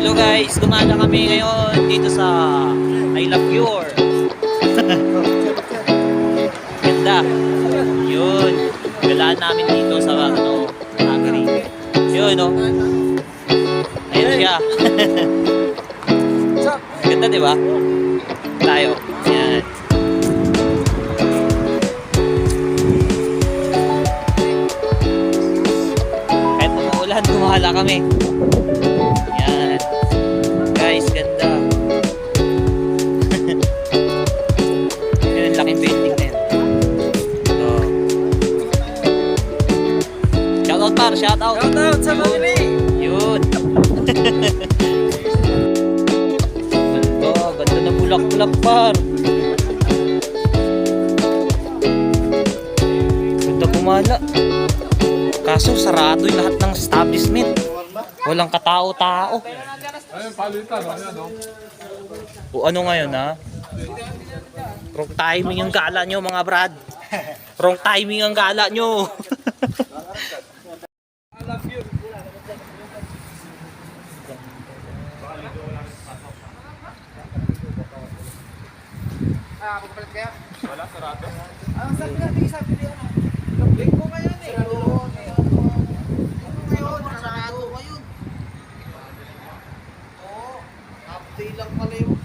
Hello guys, gumala kami ngayon dito sa I Love Your. Ganda. Yun. Galaan namin dito sa ano, Agri. Yun, no? Ayun siya. Ganda, di ba? Tayo. Yan. Kahit umuulan, gumala kami. Yan ang laking building na yan. So. Shoutout par, shoutout. Shoutout sa Yun. family. Yun. ganda, ganda na bulak-bulak par. Ganda kumala. Kaso sarado yung lahat ng establishment. Walang katao-tao. Ayun, palitan, o yan, o. O ano ngayon ha? Wrong timing ang gala nyo mga brad. Wrong timing ang gala nyo. Ah, kumpleto kaya? Wala, sarado. Ang sabi natin, sabi niya, Lambing ngayon eh. Oo, ngayon, sarado ngayon. Oo, half day lang pala yung